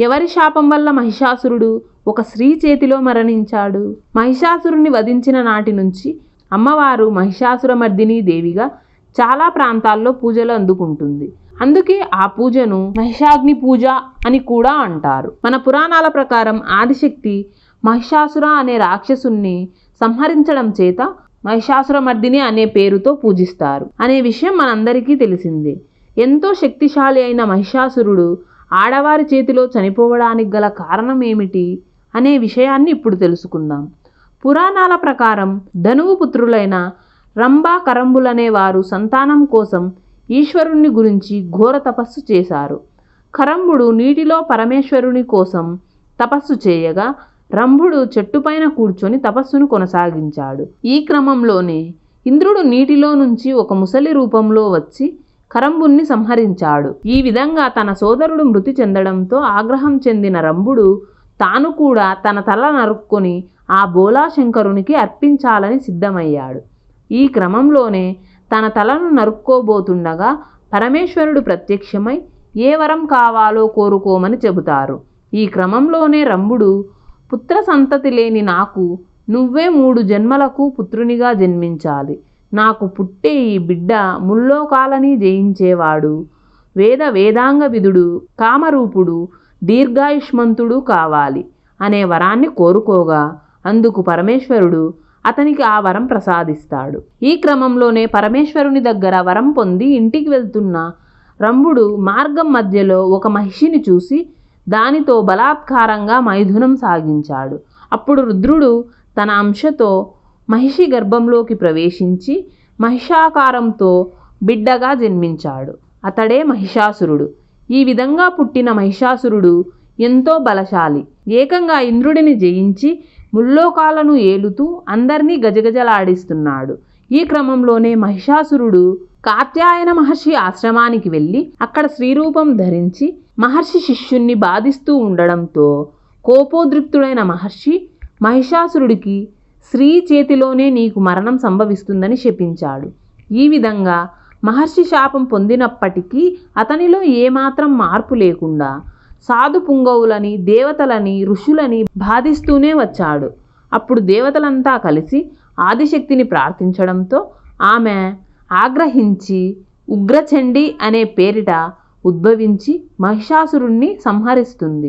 ఎవరి శాపం వల్ల మహిషాసురుడు ఒక స్త్రీ చేతిలో మరణించాడు? మహిషాసురుని వధించిన నాటి నుంచి అమ్మవారు మహిషాసురమర్దిని దేవిగా చాలా ప్రాంతాల్లో పూజలు అందుకుంటుంది. అందుకే ఆ పూజను మహిషాగ్ని పూజ అని కూడా అంటారు. మన పురాణాల ప్రకారం ఆదిశక్తి మహిషాసుర అనే రాక్షసుణ్ణి సంహరించడం చేత మహిషాసురమర్దిని అనే పేరుతో పూజిస్తారు. అనే విషయం మనందరికీ తెలిసిందే. ఎంతో శక్తిశాలి అయిన మహిషాసురుడు ఆడవారి చేతిలో చనిపోవడానికి గల కారణం ఏమిటి అనే విషయాన్ని ఇప్పుడు తెలుసుకుందాం. పురాణాల ప్రకారం ధనువు పుత్రులైన రంభా కరంబులనే వారు సంతానం కోసం ఈశ్వరుణ్ణి గురించి ఘోర తపస్సు చేశారు. కరంబుడు నీటిలో పరమేశ్వరుని కోసం తపస్సు చేయగా రంభుడు చెట్టుపైన కూర్చొని తపస్సును కొనసాగించాడు. ఈ క్రమంలోనే ఇంద్రుడు నీటిలో నుంచి ఒక ముసలి రూపంలో వచ్చి కరంబుణ్ణి సంహరించాడు. ఈ విధంగా తన సోదరుడు మృతి చెందడంతో ఆగ్రహం చెందిన రంభుడు తాను కూడా తన తల నరుక్కొని ఆ బోలాశంకరునికి అర్పించాలని సిద్ధమయ్యాడు. ఈ క్రమంలోనే తన తలను నరుక్కోబోతుండగా పరమేశ్వరుడు ప్రత్యక్షమై ఏ వరం కావాలో కోరుకోమని చెబుతారు. ఈ క్రమంలోనే రంభుడు పుత్ర సంతతి లేని నాకు నువ్వే మూడు జన్మలకు పుత్రునిగా జన్మించాలి. నాకు పుట్టే ఈ బిడ్డ ముల్లోకాలని జయించేవాడు. వేద వేదాంగ విధుడు కామరూపుడు దీర్ఘాయుష్మంతుడు కావాలి అనే వరాన్ని కోరుకోగా అందుకు పరమేశ్వరుడు అతనికి ఆ వరం ప్రసాదిస్తాడు. ఈ క్రమంలోనే పరమేశ్వరుని దగ్గర వరం పొంది ఇంటికి వెళ్తున్న రంభుడు మార్గం మధ్యలో ఒక మహిషిని చూసి దానితో బలాత్కారంగా మైథునం సాగించాడు. అప్పుడు రుద్రుడు తన అంశతో మహిషి గర్భంలోకి ప్రవేశించి మహిషాకారంతో బిడ్డగా జన్మించాడు. అతడే మహిషాసురుడు. ఈ విధంగా పుట్టిన మహిషాసురుడు ఎంతో బలశాలి. ఏకంగా ఇంద్రుడిని జయించి ముల్లోకాలను ఏలుతూ అందరినీ గజగజలాడిస్తున్నాడు. ఈ క్రమంలోనే మహిషాసురుడు కాత్యాయన మహర్షి ఆశ్రమానికి వెళ్ళి అక్కడ స్త్రీరూపం ధరించి మహర్షి శిష్యుణ్ణి బాధిస్తూ ఉండడంతో కోపోద్రిక్తుడైన మహర్షి మహిషాసురుడికి స్త్రీ చేతిలోనే నీకు మరణం సంభవిస్తుందని శపించాడు ఈ విధంగా మహర్షి శాపం పొందినప్పటికీ అతనిలో ఏమాత్రం మార్పు లేకుండా సాధు పుంగవులని దేవతలని ఋషులని బాధిస్తూనే వచ్చాడు. అప్పుడు దేవతలంతా కలిసి ఆదిశక్తిని ప్రార్థించడంతో ఆమె ఆగ్రహించి ఉగ్రచండి అనే పేరిట ఉద్భవించి మహిషాసురుణ్ణి సంహరిస్తుంది.